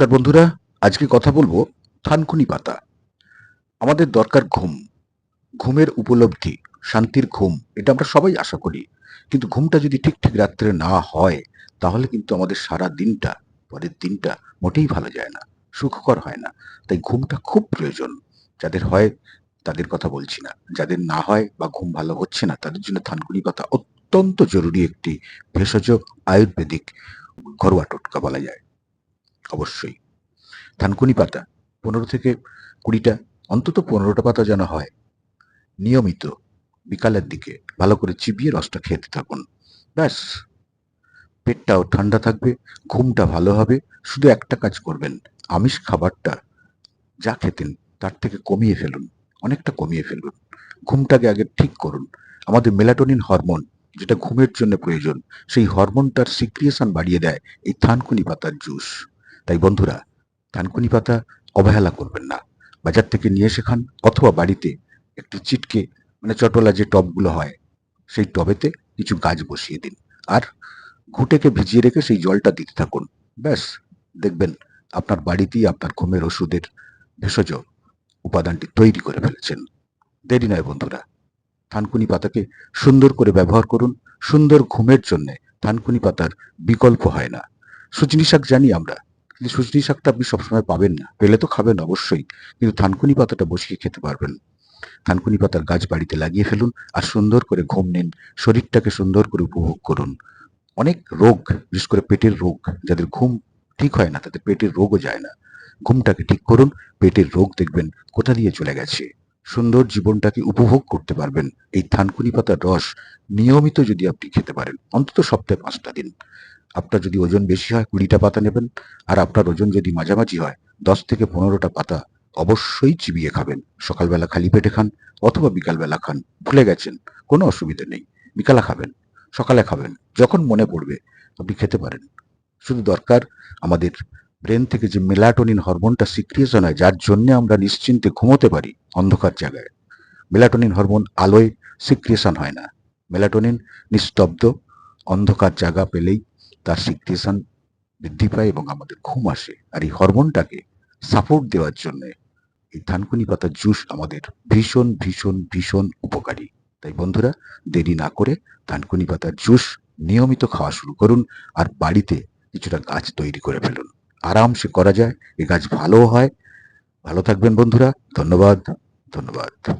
নমস্কার বন্ধুরা, আজকে কথা বলব থানকুনি পাতা। আমাদের দরকার ঘুম। ঘুমের উপলব্ধি, শান্তির ঘুম, এটা আমরা সবাই আশা করি। কিন্তু ঘুমটা যদি ঠিক ঠিক রাত্রে না হয়, তাহলে কিন্তু আমাদের সারা দিনটা, পরের দিনটা মোটেই ভালো যায় না, সুখকর হয় না। তাই ঘুমটা খুব প্রয়োজন। যাদের হয়, তাদের কথা বলছি না। যাদের না হয় বা ঘুম ভালো হচ্ছে না, তাদের জন্য থানকুনি পাতা অত্যন্ত জরুরি একটি ভেষজ আয়ুর্বেদিক ঘরোয়া টোটকা বলা যায়। অবশ্যই। থানকুনি পাতা, পনেরো থেকে কুড়িটা, অন্তত পনেরোটা পাতা যেন হয়। নিয়মিত বিকালের দিকে ভালো করে চিবিয়ে রসটা খেতে থাকুন। ব্যাস। পেটটাও ঠান্ডা থাকবে, ঘুমটা ভালো হবে, শুধু একটা কাজ করবেন, আমিষ খাবারটা যা খেতেন তার থেকে কমিয়ে ফেলুন, অনেকটা কমিয়ে ফেলুন। ঘুমটাকে আগে ঠিক করুন। আমাদের মেলাটোনিন হরমোন, যেটা ঘুমের জন্য প্রয়োজন, সেই হরমোনটার সিক্রিয়েশন বাড়িয়ে দেয় এই থানকুনি পাতার জুস। তাই বন্ধুরা থানকুনি পাতা অবহেলা করবেন না। বাজার থেকে নিয়ে এসে খান অথবা বাড়িতে একটু চিটকে মানে চটলা যে টবগুলো হয়, সেই টবেতে কিছু গাছ বসিয়ে দিন। আর ঘুঁটেকে ভিজিয়ে রেখে সেই জলটা দিতে থাকুন। ব্যাস, দেখবেন আপনার বাড়িতেই আপনার ঘুমের ওষুধের ভেষজ উপাদানটি তৈরি করে ফেলেছেন। দেরি নয় বন্ধুরা, থানকুনি পাতাকে সুন্দর করে ব্যবহার করুন। সুন্দর ঘুমের জন্যে থানকুনি পাতার বিকল্প হয় না। সুজনি শাক জানি আমরা কিন্তু সুজনি শাকটা আপনি সবসময় পাবেন না। পেলে তো খাবেন অবশ্যই। কিন্তু থানকুনি পাতাটা বসিয়ে খেতে পারবেন। থানকুনি পাতার গাছ বাড়িতে লাগিয়ে ফেলুন আর সুন্দর করে ঘুম নিন। শরীরটাকে সুন্দর করে উপভোগ করুন। অনেক রোগ, বিশেষ করে পেটের রোগ, যাদের ঘুম ঠিক হয় না, তাদের পেটের রোগও যায় না। ঘুমটাকে ঠিক করুন, পেটের রোগ দেখবেন কোথা দিয়ে চলে গেছে। সুন্দর জীবনটাকে উপভোগ করতে পারবেন। এই থানকুনি পাতার রস নিয়মিত যদি আপনি খেতে পারেন, অন্তত সপ্তাহে পাঁচটা দিন। আপনার যদি ওজন বেশি হয় কুড়িটা পাতা নেবেন, আর আপনার ওজন যদি মাঝামাঝি হয়, দশ থেকে পনেরোটা পাতা অবশ্যই চিবিয়ে খাবেন। সকালবেলা খালি পেটে খান অথবা বিকালবেলা খান। ভুলে গেছেন, কোনো অসুবিধা নেই। বিকালে খাবেন, সকালে খাবেন, যখন মনে পড়বে, আপনি খেতে পারেন। শুধু দরকার আমাদের ব্রেন থেকে যে মেলাটোনিন হরমোনটা সিক্রিয়েশন হয়, যার জন্য আমরা নিশ্চিন্তে ঘুমোতে পারি অন্ধকার জায়গায়। মেলাটোনিন হরমোন আলোয় সিক্রিয়েশন হয় না। মেলাটোনিন নিস্তব্ধ, অন্ধকার জায়গা পেলেই তার সিক্রিয়েশন বৃদ্ধি পায় এবং আমাদের ঘুম আসে। আর এই হরমোনটাকে সাপোর্ট দেওয়ার জন্য এই ধানকুনি পাতার জুস আমাদের ভীষণ ভীষণ ভীষণ উপকারী। তাই বন্ধুরা, দেরি না করে ধানকুনি পাতার জুস নিয়মিত খাওয়া শুরু করুন আর বাড়িতে কিছুটা গাছ তৈরি করে ফেলুন। আরামসে করা যায়, এ গাছ ভালো হয়। ভালো থাকবেন বন্ধুরা, ধন্যবাদ ধন্যবাদ।